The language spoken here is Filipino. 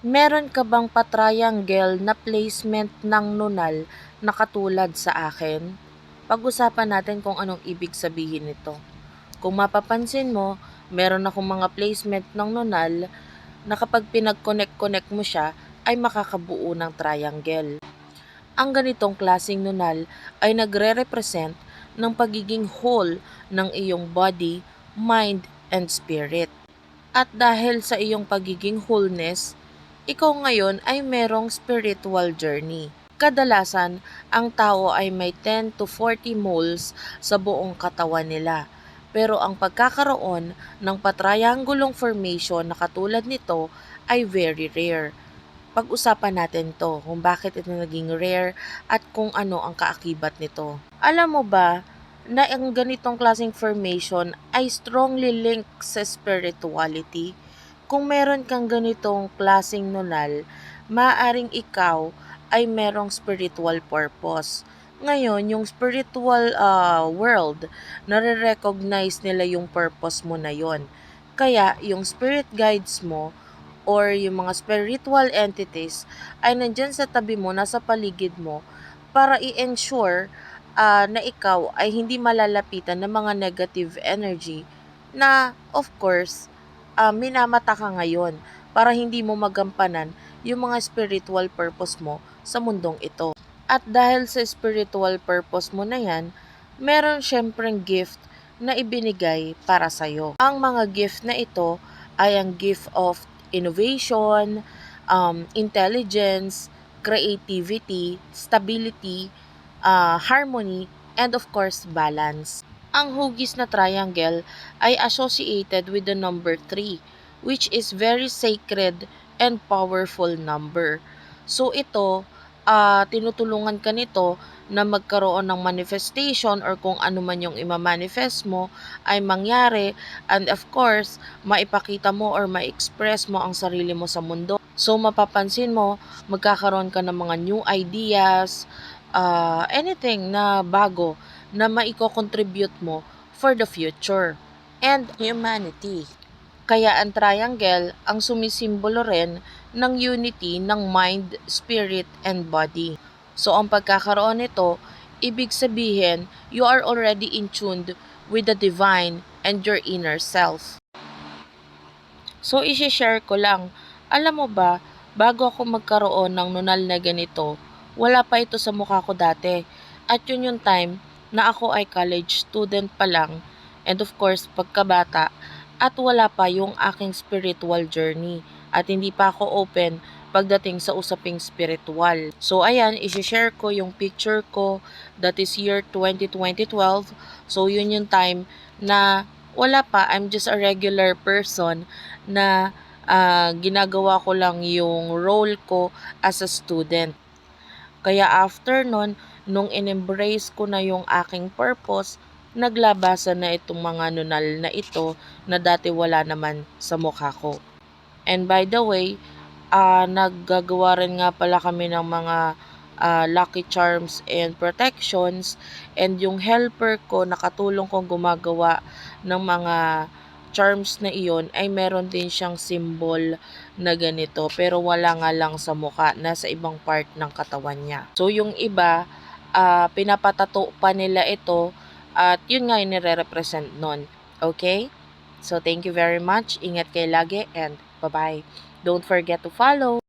Meron ka bang pa-triangle na placement ng nunal na katulad sa akin? Pag-usapan natin kung anong ibig sabihin nito. Kung mapapansin mo, meron akong mga placement ng nunal na kapag pinag-connect-connect mo siya, ay makakabuo ng triangle. Ang ganitong klasing nunal ay nagre-represent ng pagiging whole ng iyong body, mind, and spirit. At dahil sa iyong pagiging wholeness, ikaw ngayon ay merong spiritual journey. Kadalasan, ang tao ay may 10 to 40 moles sa buong katawan nila. Pero ang pagkakaroon ng patriangulong formation na katulad nito ay very rare. Pag-usapan natin to kung bakit ito naging rare at kung ano ang kaakibat nito. Alam mo ba na ang ganitong klaseng formation ay strongly linked sa spirituality? Kung meron kang ganitong klaseng nunal, maaring ikaw ay merong spiritual purpose. Ngayon, yung spiritual uh, world, nare-recognize nila yung purpose mo na yon. Kaya, yung spirit guides mo or yung mga spiritual entities ay nandyan sa tabi mo, nasa paligid mo, para i-ensure uh, na ikaw ay hindi malalapitan ng mga negative energy na, of course, uh, minamata ka ngayon para hindi mo magampanan yung mga spiritual purpose mo sa mundong ito. At dahil sa spiritual purpose mo na yan, meron syempreng gift na ibinigay para sa'yo. Ang mga gift na ito ay ang gift of innovation, um, intelligence, creativity, stability, uh, harmony, and of course, balance. Ang hugis na triangle ay associated with the number 3, which is very sacred and powerful number. So ito, uh, tinutulungan ka nito na magkaroon ng manifestation or kung ano man yung imamanifest mo ay mangyari and of course, maipakita mo or ma-express mo ang sarili mo sa mundo. So mapapansin mo, magkakaroon ka ng mga new ideas, uh, anything na bago na maiko-contribute mo for the future and humanity. Kaya ang triangle ang sumisimbolo rin ng unity ng mind, spirit, and body. So ang pagkakaroon nito, ibig sabihin, you are already in tuned with the divine and your inner self. So isi-share ko lang, alam mo ba, bago ako magkaroon ng nunal na ganito, wala pa ito sa mukha ko dati. At yun yung time na ako ay college student pa lang and of course pagkabata at wala pa yung aking spiritual journey at hindi pa ako open pagdating sa usaping spiritual. So ayan, isi-share ko yung picture ko that is year 2020-12. So yun yung time na wala pa, I'm just a regular person na uh, ginagawa ko lang yung role ko as a student. Kaya after nun, nung in-embrace ko na yung aking purpose, naglabasan na itong mga nunal na ito na dati wala naman sa mukha ko. And by the way, uh, naggagawa rin nga pala kami ng mga uh, lucky charms and protections and yung helper ko nakatulong kong gumagawa ng mga charms na iyon ay meron din siyang symbol na ganito pero wala nga lang sa muka nasa ibang part ng katawan niya. So yung iba uh, pinapatato pa nila ito at yun nga yung nire-represent nun okay? So thank you very much. Ingat kayo lagi and bye bye don't forget to follow